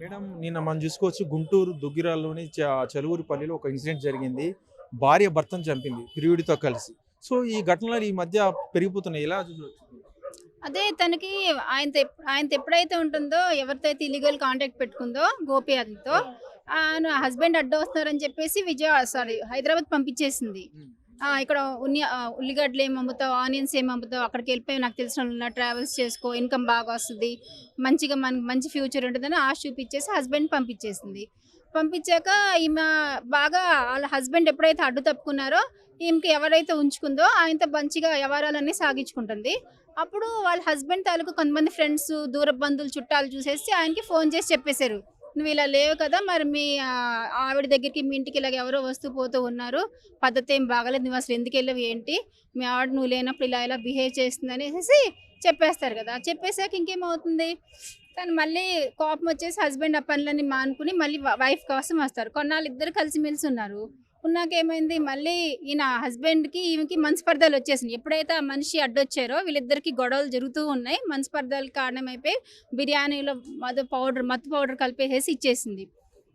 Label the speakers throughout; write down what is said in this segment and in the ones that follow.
Speaker 1: Madam నిన్న మనం చూసుకోవచ్చు గుంటూరు దుగ్గిరాల్లోని చలువురిపల్లిలో ఒక ఇన్సిడెంట్ జరిగింది. భార్య భర్తను చంపింది ప్రియుడితో కలిసి. సో ఈ ఘటనలు ఈ మధ్య పెరిగిపోతున్నాయి. ఎలా
Speaker 2: అదే తనకి ఆయనతో ఎప్- ఆయనతో ఎప్పుడైతే ఉంటుందో ఎవరితో అయితే ఇలీగల్ కాంటాక్ట్ పెట్టుకుందో గోపి అతనితో ఆయన హస్బెండ్ అడ్డు వస్తున్నారని చెప్పేసి విజయ సారీ హైదరాబాద్ పంపించేసింది. ఇక్కడ ఉన్ని ఉల్లిగడ్డలు ఏం అమ్ముతావు ఆనియన్స్ ఏమి అమ్ముతావు అక్కడికి వెళ్ళిపోయి నాకు తెలిసిన వాళ్ళు ట్రావెల్స్ చేసుకో ఇన్కమ్ బాగా వస్తుంది మంచిగా మనకి మంచి ఫ్యూచర్ ఉంటుందని ఆశ చూపించేసి హస్బెండ్ పంపించేసింది. పంపించాక ఈమె బాగా వాళ్ళ హస్బెండ్ ఎప్పుడైతే అడ్డు తప్పుకున్నారో ఈమెకి ఎవరైతే ఉంచుకుందో ఆయనతో మంచిగా వ్యవహారాలన్నీ సాగించుకుంటుంది. అప్పుడు వాళ్ళ హస్బెండ్ తాలూకు కొంతమంది ఫ్రెండ్స్ దూర బంధువులు చుట్టాలు చూసేసి ఆయనకి ఫోన్ చేసి చెప్పేశారు. నువ్వు ఇలా లేవు కదా మరి మీ ఆవిడ దగ్గరికి మీ ఇంటికి ఇలాగ ఎవరో వస్తూ పోతూ ఉన్నారు. పద్ధతి ఏం బాగలేదు నువ్వు అసలు ఎందుకు వెళ్ళవు ఏంటి? మీ ఆవిడ నువ్వు లేనప్పుడు ఇలా ఇలా బిహేవ్ చేస్తుంది అనేసి చెప్పేస్తారు కదా. చెప్పేసాక ఇంకేమవుతుంది? తను మళ్ళీ కోపం వచ్చేసి హస్బెండ్ ఆ పనులన్నీ మానుకుని మళ్ళీ వైఫ్ కోసం వస్తారు. కొన్నాళ్ళు ఇద్దరు కలిసిమెలిసి ఉన్నారు. ఉన్నాకేమైంది మళ్ళీ ఈయన హస్బెండ్కి ఈమెకి మనస్పర్ధలు వచ్చేసినాయి. ఎప్పుడైతే ఆ మనిషి అడ్డొచ్చారో వీళ్ళిద్దరికి గొడవలు జరుగుతూ ఉన్నాయి. మనస్పర్ధలకు కారణమైపోయి బిర్యానీలో మధు పౌడర్ మత్తు పౌడర్ కలిపేసేసి ఇచ్చేసింది.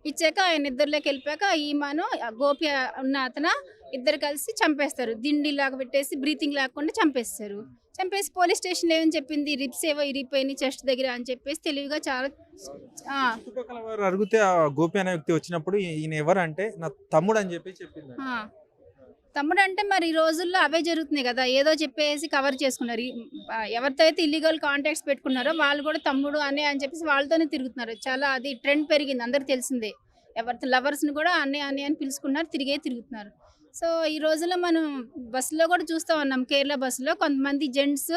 Speaker 2: ఇచ్చాక ఆయన ఇద్దరిలోకి వెళ్ళిపోయాక ఈమెను ఆ గోపి ఉన్న అతను ఇద్దరు కలిసి చంపేస్తారు. దిండి లాగా పెట్టేసి బ్రీతింగ్ లేకుండా చంపేస్తారు. చంపేసి పోలీస్ స్టేషన్లో ఏమని చెప్పింది? రిప్స్ ఏవో ఇరిగిపోయినాయి చెస్ట్ దగ్గర అని చెప్పేసి తెలివిగా చాలా
Speaker 1: చుట్టుపక్కల వారు అడిగితే ఆ గోపి అనే వ్యక్తి వచ్చినప్పుడు ఈయన ఎవరు అంటే నా తమ్ముడు అని చెప్పి చెప్పింది.
Speaker 2: తమ్ముడు అంటే మరి ఈ రోజుల్లో అవే జరుగుతున్నాయి కదా. ఏదో చెప్పేసి కవర్ చేసుకున్నారు. ఎవరితో అయితే ఇల్లీగల్ కాంటాక్ట్స్ పెట్టుకున్నారో వాళ్ళు కూడా తమ్ముడు అనే అని చెప్పేసి వాళ్ళతోనే తిరుగుతున్నారు. చాలా అది ట్రెండ్ పెరిగింది. అందరికి తెలిసిందే. ఎవరి లవర్స్ని కూడా అన్నయ్య అన్నయ్య అని పిలుచుకున్నారు. తిరిగే తిరుగుతున్నారు. సో ఈ రోజుల్లో మనం బస్సులో కూడా చూస్తూ ఉన్నాం. కేరళ బస్సులో కొంతమంది జెంట్స్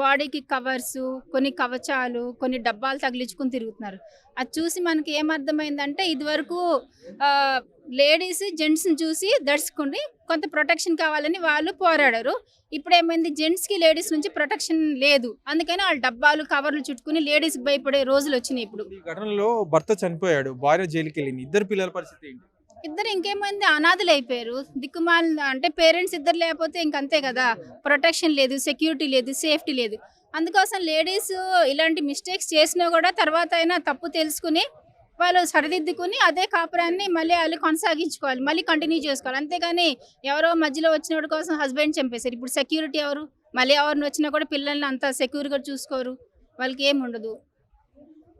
Speaker 2: బాడీకి కవర్స్ కొన్ని కవచాలు కొన్ని డబ్బాలు తగిలించుకుని తిరుగుతున్నారు. అది చూసి మనకి ఏమర్థమైందంటే ఇదివరకు లేడీస్ జెంట్స్ని చూసి దడుచుకుని కొంత ప్రొటెక్షన్ కావాలని వాళ్ళు పోరాడారు. ఇప్పుడు ఏమైంది జెంట్స్కి లేడీస్ నుంచి ప్రొటెక్షన్ లేదు. అందుకని వాళ్ళు డబ్బాలు కవర్లు చుట్టుకుని లేడీస్కి భయపడే రోజులు వచ్చినాయి ఇప్పుడు.
Speaker 1: ఈ ఘటనలో భర్త చనిపోయాడు భార్య జైలుకి వెళ్ళింది ఇద్దరు పిల్లల పరిస్థితి ఏంటి?
Speaker 2: ఇద్దరు ఇంకేమైంది అనాథలు అయిపోయారు దిక్కుమాల అంటే పేరెంట్స్ ఇద్దరు లేకపోతే ఇంకంతే కదా. ప్రొటెక్షన్ లేదు సెక్యూరిటీ లేదు సేఫ్టీ లేదు. అందుకోసం లేడీస్ ఇలాంటి మిస్టేక్స్ చేసినా కూడా తర్వాత అయినా తప్పు తెలుసుకుని వాళ్ళు సరిదిద్దుకుని అదే కాపురాన్ని మళ్ళీ వాళ్ళు కొనసాగించుకోవాలి. మళ్ళీ కంటిన్యూ చేసుకోవాలి. అంతేగాని ఎవరో మధ్యలో వచ్చినోడి కోసం హస్బెండ్ చంపేశారు. ఇప్పుడు సెక్యూరిటీ ఎవరు? మళ్ళీ ఎవరిని వచ్చినా కూడా పిల్లల్ని అంత సెక్యూర్గా చూసుకోరు. వాళ్ళకి ఏమి ఉండదు.